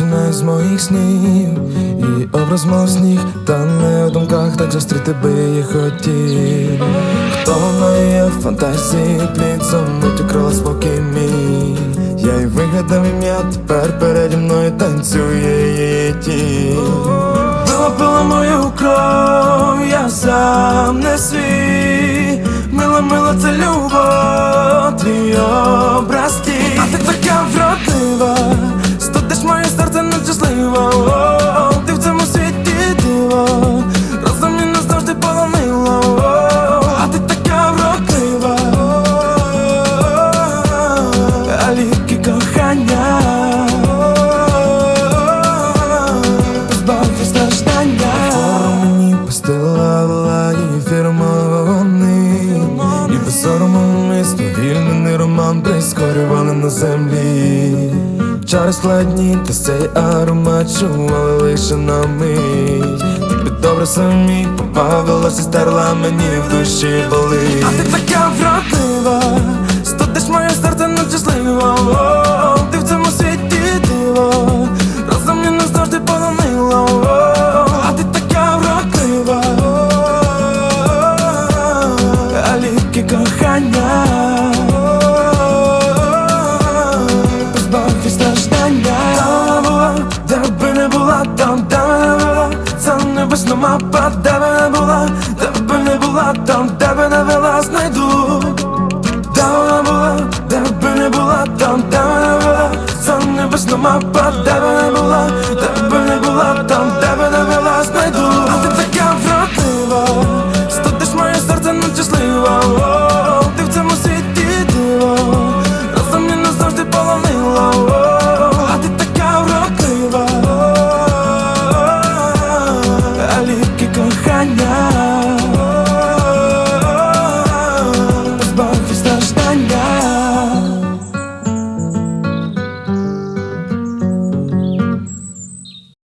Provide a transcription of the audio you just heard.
вона із моїх снів, і образ сніг, та не в думках так зустріти би її хотів. Хто вона є в фантазії плід замить украла спокій мій. Я й вигадав ім'я, тепер переді мною танцює її тінь. Пила, пила мою кров, я сам не свій. Мила, мила, це любов, а кохання. Позбавте страждання. Мені і фірмони І без сорому ми сповільнений роман прискорювали на землі. Чари складні, та цей аромат чували лише на мить. Тобі добре самі побавилась і стерла мені в душі болить. А ти така вродлива, студиш моє страждання, де би не була, там де не була, це небесна мапа, де би не була, де би не була, там де би не вела, знайду, де була, де би не була, там де не була, це небесна мапа, де би не була, де би не була, там.